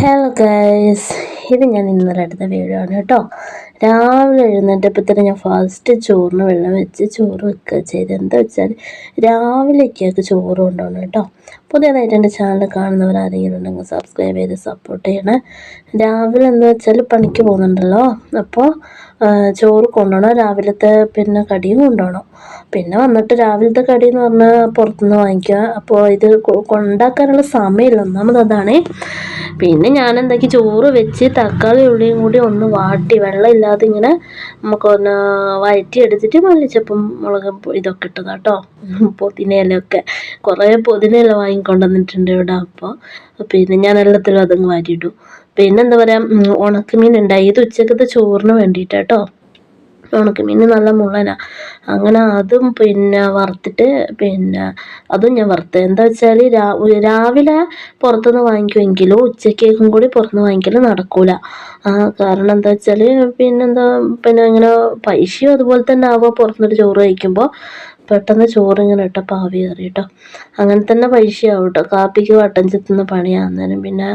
Hello guys ഇത് ഞാൻ ഇന്നലെ എടുത്ത വീഡിയോ ആണ് കേട്ടോ. രാവിലെ എഴുന്നേറ്റപ്പോൾ തന്നെ ഞാൻ ഫസ്റ്റ് ചോറിന് വെള്ളം വെച്ച് ചോറ് വെക്കുക ചെയ്ത് എന്താ വെച്ചാൽ രാവിലേക്കൊക്കെ ചോറ് കൊണ്ടുപോകണം കേട്ടോ. പുതിയതായിട്ട് എന്റെ ചാനൽ കാണുന്നവർ ആരെങ്കിലും ഉണ്ടെങ്കിൽ സബ്സ്ക്രൈബ് ചെയ്ത് സപ്പോർട്ട് ചെയ്യണേ. രാവിലെ എന്താ വെച്ചാൽ പണിക്ക് പോകുന്നുണ്ടല്ലോ. അപ്പോൾ ചോറ് കൊണ്ടുപോകണം. രാവിലത്തെ പിന്നെ കടിയും കൊണ്ടുപോകണം. പിന്നെ വന്നിട്ട് രാവിലത്തെ കടി എന്ന് പറഞ്ഞാൽ പുറത്തുനിന്ന് വാങ്ങിക്കുക. അപ്പോൾ ഇത് കൊണ്ടാക്കാനുള്ള സമയമില്ല. ഒന്നാമത് അതാണ് പിന്നെ ഞാൻ എന്താക്കി ചോറ് വെച്ച് തക്കാളി ഉള്ളിയും കൂടി ഒന്ന് വാട്ടി വെള്ളമില്ലാതെ ഇങ്ങനെ നമുക്കൊന്ന് വഴറ്റി എടുത്തിട്ട് മല്ലിച്ചപ്പും മുളകും ഇതൊക്കെ ഇട്ടതാ കേട്ടോ പൊതിനയിലൊക്കെ കുറേ പൊതിനയില വാങ്ങിക്കൊണ്ടുവന്നിട്ടുണ്ട് ഇവിടെ അപ്പോൾ പിന്നെ ഞാൻ എല്ലാത്തിലും അതങ്ങ് വാരിയിട്ടു പിന്നെ എന്താ പറയുക ഉണക്കമീൻ ഉണ്ടായി. ഇത് ഉച്ചക്കത്തെ ചോറിന് വേണ്ടിയിട്ടാട്ടോ ഉണക്കമീൻ നല്ല മുള്ളനാ. അങ്ങനെ അതും പിന്നെ വറുത്തിട്ട് പിന്നെ അതും ഞാൻ വറുത്ത് എന്താ വെച്ചാൽ രാവിലെ പുറത്തുനിന്ന് വാങ്ങിക്കുമെങ്കിലും ഉച്ചക്കേക്കും കൂടി പുറത്തുനിന്ന് വാങ്ങിക്കൽ നടക്കൂല. കാരണം എന്താ വെച്ചാൽ പിന്നെന്താ പിന്നെ ഇങ്ങനെ പൈസയും അതുപോലെ തന്നെ ആവുക പുറത്തുനിന്നൊരു ചോറ് കഴിക്കുമ്പോൾ പെട്ടെന്ന് ചോറ് ഇങ്ങനെ പാവി കയറി കേട്ടോ അങ്ങനെ തന്നെ പൈസയാവും കേട്ടോ. കാപ്പിക്ക് വട്ടം ചെത്തുന്ന പണിയാകുന്നേരം പിന്നെ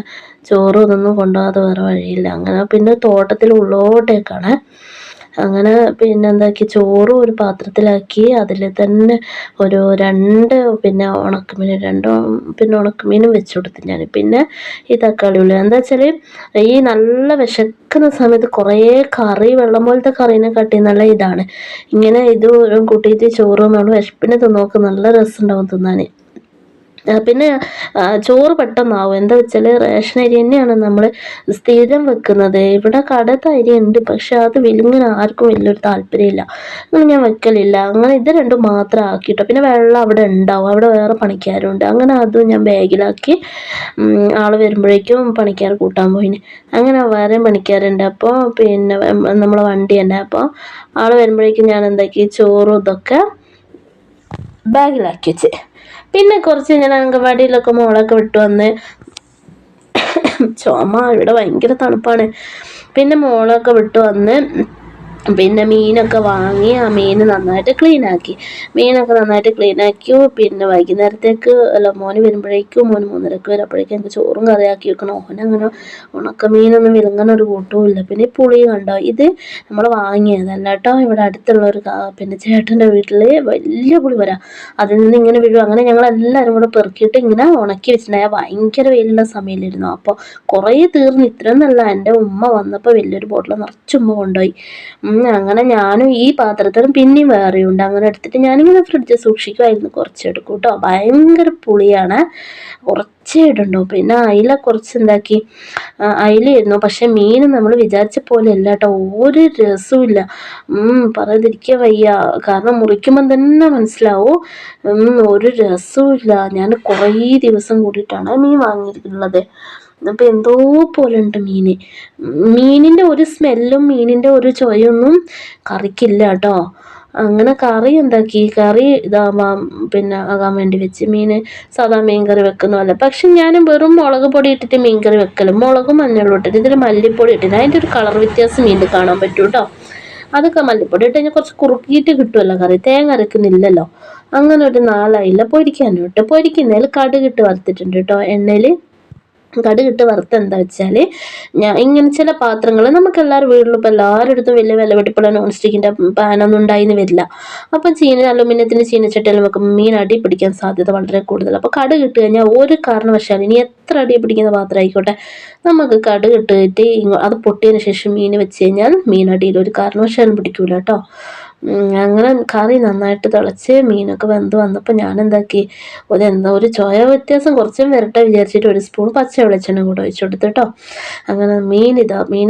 ചോറ് ഇതൊന്നും കൊണ്ടുപോകാതെ വേറെ വഴിയില്ല. അങ്ങനെ പിന്നെ തോട്ടത്തിൽ ഉള്ളോട്ടേക്കാണ് അങ്ങനെ പിന്നെ എന്താക്കി ചോറും ഒരു പാത്രത്തിലാക്കി. അതിൽ തന്നെ ഒരു രണ്ട് പിന്നെ ഉണക്കമീൻ രണ്ട് പിന്നെ ഉണക്കമീനും വെച്ച് കൊടുത്തു ഞാൻ പിന്നെ ഈ തക്കാളി ഉള്ളി. എന്താ വെച്ചാൽ ഈ നല്ല വിശക്കുന്ന സമയത്ത് കുറേ കറി വെള്ളം പോലത്തെ കറീനെ കാട്ടി നല്ല ഇതാണ്. ഇങ്ങനെ ഇത് കൂട്ടിയിട്ട് ചോറും നമ്മൾ വിശപ്പിനെ തിന്നോക്ക് നല്ല രസമുണ്ടാവും തിന്നാൻ പിന്നെ ചോറ് പെട്ടെന്നാവും. എന്താ വെച്ചാൽ റേഷൻ അരി തന്നെയാണ് നമ്മൾ സ്ഥിരം വെക്കുന്നത്. ഇവിടെ കടത്തെ അരി ഉണ്ട് പക്ഷെ അത് വിലുങ്ങനെ ആർക്കും വലിയൊരു താല്പര്യമില്ല. അങ്ങനെ ഞാൻ വെക്കലില്ല. അങ്ങനെ ഇത് രണ്ടും മാത്രം ആക്കിയിട്ടോ. പിന്നെ വെള്ളം അവിടെ ഉണ്ടാവും. അവിടെ വേറെ പണിക്കാരുണ്ട്. അങ്ങനെ അതും ഞാൻ ബാഗിലാക്കി ആൾ വരുമ്പോഴേക്കും പണിക്കാർ കൂട്ടാൻ പോയിന്. അങ്ങനെ വേറെ പണിക്കാരുണ്ട്. അപ്പോൾ പിന്നെ നമ്മളെ വണ്ടി തന്നെ. അപ്പോൾ ആൾ വരുമ്പോഴേക്കും ഞാൻ എന്താക്കി? ചോറും ഇതൊക്കെ ബാഗിലാക്കി വെച്ച്. പിന്നെ കുറച്ച് ഞാൻ അംഗൻവാടിയിലൊക്കെ മോളൊക്കെ വിട്ടു വന്ന് ചുമ ഇവിടെ ഭയങ്കര തണുപ്പാണ്. പിന്നെ മോളൊക്കെ വിട്ടു വന്ന് പിന്നെ മീനൊക്കെ വാങ്ങി ആ മീൻ നന്നായിട്ട് ക്ലീൻ ആക്കി. മീനൊക്കെ നന്നായിട്ട് ക്ലീൻ ആക്കി പിന്നെ വൈകുന്നേരത്തേക്ക് അല്ല മോന് വരുമ്പോഴേക്കും മോന് മൂന്നരക്ക് വരുമ്പോഴേക്കും എനിക്ക് ചോറും കറിയാക്കി വെക്കണം. ഓനങ്ങനെ ഉണക്ക മീനൊന്നും വിളങ്ങുന്ന ഒരു കൂട്ടവും പിന്നെ പുളി കണ്ടോ? ഇത് നമ്മൾ വാങ്ങിയതല്ല കേട്ടോ. ഇവിടെ അടുത്തുള്ള ഒരു പിന്നെ ചേട്ടന്റെ വീട്ടിൽ വലിയ പുളി വരാം. അതിൽ നിന്ന് ഇങ്ങനെ വീഴും. അങ്ങനെ ഞങ്ങൾ എല്ലാവരും കൂടെ പെറുക്കിയിട്ട് ഇങ്ങനെ ഉണക്കി വെച്ചിട്ടുണ്ടായ. ഭയങ്കര വെയിലുള്ള സമയമില്ലായിരുന്നു. അപ്പോൾ കുറേ തീർന്ന്. നല്ല എന്റെ ഉമ്മ വന്നപ്പോൾ വലിയൊരു ബോട്ടിൽ നിറച്ചുമ്മ കൊണ്ടുപോയി. അങ്ങനെ ഞാനും ഈ പാത്രത്തിനും പിന്നെയും വേറെയുണ്ട്. അങ്ങനെ എടുത്തിട്ട് ഞാനിങ്ങനെ ഫ്രിഡ്ജ് സൂക്ഷിക്കുമായിരുന്നു കുറച്ചെടുക്കും കേട്ടോ ഭയങ്കര പുളിയാണ്. കുറച്ചേ ഇടുണ്ടോ. പിന്നെ അയില കുറച്ച് എന്താക്കി അയിലായിരുന്നു പക്ഷെ മീൻ നമ്മൾ വിചാരിച്ച പോലെ അല്ല കേട്ടോ ഒരു രസവും പറയാതിരിക്കാൻ വയ്യ. കാരണം മുറിക്കുമ്പം തന്നെ മനസ്സിലാവും. ഒരു രസവും ഇല്ല ഞാൻ കുറേ ദിവസം കൂടിയിട്ടാണ് മീൻ വാങ്ങിയിട്ടുള്ളത്. അപ്പോൾ എന്തോ പോലെ ഉണ്ട് മീൻ മീനിന്റെ ഒരു സ്മെല്ലും മീനിന്റെ ഒരു ചൊയൊന്നും കറിക്കില്ല കേട്ടോ. അങ്ങനെ കറി എന്താക്കി കറി ഇതാവാം പിന്നെ ആകാൻ വേണ്ടി വെച്ച് മീൻ സാധാ മീൻ കറി വെക്കുന്ന പോലെ. പക്ഷെ ഞാൻ വെറും മുളക് പൊടി ഇട്ടിട്ട് മീൻ കറി വെക്കലും. മുളകും മഞ്ഞളും ഇട്ടിട്ട് ഇതിൽ മല്ലിപ്പൊടി ഇട്ടിട്ട് അതിന്റെ ഒരു കളർ വ്യത്യാസം മീൻ കാണാൻ പറ്റും കേട്ടോ. അതൊക്കെ മല്ലിപ്പൊടി ഇട്ട് കഴിഞ്ഞാൽ കുറച്ച് കുറുക്കിയിട്ട് കിട്ടുമല്ലോ കറി. തേങ്ങ അരക്കുന്നില്ലല്ലോ. അങ്ങനെ ഒരു നാലായില്ല. പൊരിക്കാനും പൊരിക്കുന്നതിൽ കടുകിട്ട് വറുത്തിട്ടുണ്ട് കേട്ടോ. എണ്ണയിൽ കടുകിട്ട് വറുത്ത് എന്താ വെച്ചാൽ ഞാൻ ഇങ്ങനെ ചില പാത്രങ്ങൾ നമുക്ക് എല്ലാവരും വീട്ടിലും ഇപ്പോൾ എല്ലാവരുടെ അടുത്തും വലിയ വില വെട്ടിപ്പുള്ള നോൺ സ്റ്റിക്കിന്റെ പാനൊന്നും ഉണ്ടായിന്ന് വരില്ല. അപ്പം ചീന അലുമിനിയത്തിന്റെ ചീനച്ചട്ടിയിൽ നമുക്ക് മീൻ അടി പിടിക്കാൻ സാധ്യത വളരെ കൂടുതലാണ്. അപ്പോൾ കടുകിട്ട് കഴിഞ്ഞാൽ ഒരു കാരണവശാലും ഇനി എത്ര അടി പിടിക്കുന്ന പാത്രം ആയിക്കോട്ടെ നമുക്ക് കടുകിട്ടിട്ട് അത് പൊട്ടിയതിന് ശേഷം മീൻ വെച്ച് കഴിഞ്ഞാൽ മീനടിയിൽ ഒരു കാരണവശാലും പിടിക്കൂല കേട്ടോ. അങ്ങനെ കറി നന്നായിട്ട് തിളച്ച് മീനൊക്കെ വെന്ത് വന്നപ്പോൾ ഞാൻ എന്താക്കി എന്താ ഒരു ചോയ വ്യത്യാസം കുറച്ചും വരട്ടെ വിചാരിച്ചിട്ട് ഒരു സ്പൂൺ പച്ച വെളിച്ചെണ്ണ കൂടെ ഒഴിച്ചു കൊടുത്തിട്ടോ അങ്ങനെ മീൻ ഇതാ മീൻ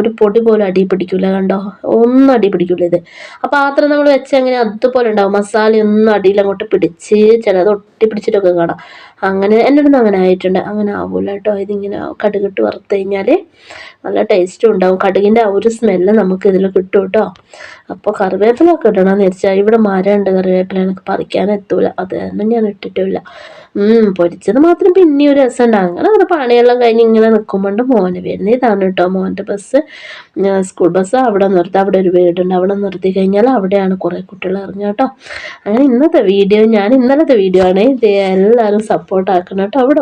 ഒരു പൊടി പോലും അടി പിടിക്കില്ല കണ്ടോ? ഒന്നും അടി പിടിക്കില്ല ഇത്. ആ പാത്രം നമ്മൾ വെച്ച് അങ്ങനെ അതുപോലെ ഉണ്ടാവും. മസാലയൊന്നും അടിയിൽ അങ്ങോട്ട് പിടിച്ച് ചിലത് ഒട്ടി പിടിച്ചിട്ടൊക്കെ കാണാം. അങ്ങനെ എന്റെ അടുത്ത് അങ്ങനെ ആയിട്ടുണ്ട്. അങ്ങനെ ആവൂല കേട്ടോ. ഇതിങ്ങനെ കടുകിട്ട് വറുത്ത് കഴിഞ്ഞാൽ നല്ല ടേസ്റ്റും ഉണ്ടാവും. കടുകിന്റെ ആ ഒരു സ്മെല്ല് നമുക്ക് ഇതിൽ കിട്ടും കേട്ടോ. അപ്പോൾ കറിവേപ്പിലൊക്കെ ഇടണമെന്ന് വെച്ചാൽ ഇവിടെ മരമുണ്ട് കറിവേപ്പില എനിക്ക് പറിക്കാൻ എത്തൂല. അത് തന്നെ ഞാൻ ഇട്ടിട്ടില്ല. പൊരിച്ചത് മാത്രം പിന്നെ ഒരു രസം ഉണ്ട് അങ്ങനെ അങ്ങനെ പണിയെല്ലാം കഴിഞ്ഞ് ഇങ്ങനെ നിൽക്കുമ്പോണ്ട് മോന് വരുന്നത് ഇതാണ് കേട്ടോ. മോന്റെ ബസ് സ്കൂൾ ബസ് അവിടെ നിർത്തി. അവിടെ ഒരു വീടുണ്ട്. അവിടെ നിർത്തി കഴിഞ്ഞാൽ അവിടെയാണ് കുറേ കുട്ടികൾ ഇറങ്ങുക കേട്ടോ. അങ്ങനെ ഇന്നത്തെ വീഡിയോ ഞാൻ ഇന്നലത്തെ വീഡിയോ ആണ്. ഇത് എല്ലാവരും സപ്പോർട്ട് ആക്കണം കേട്ടോ. അവിടെ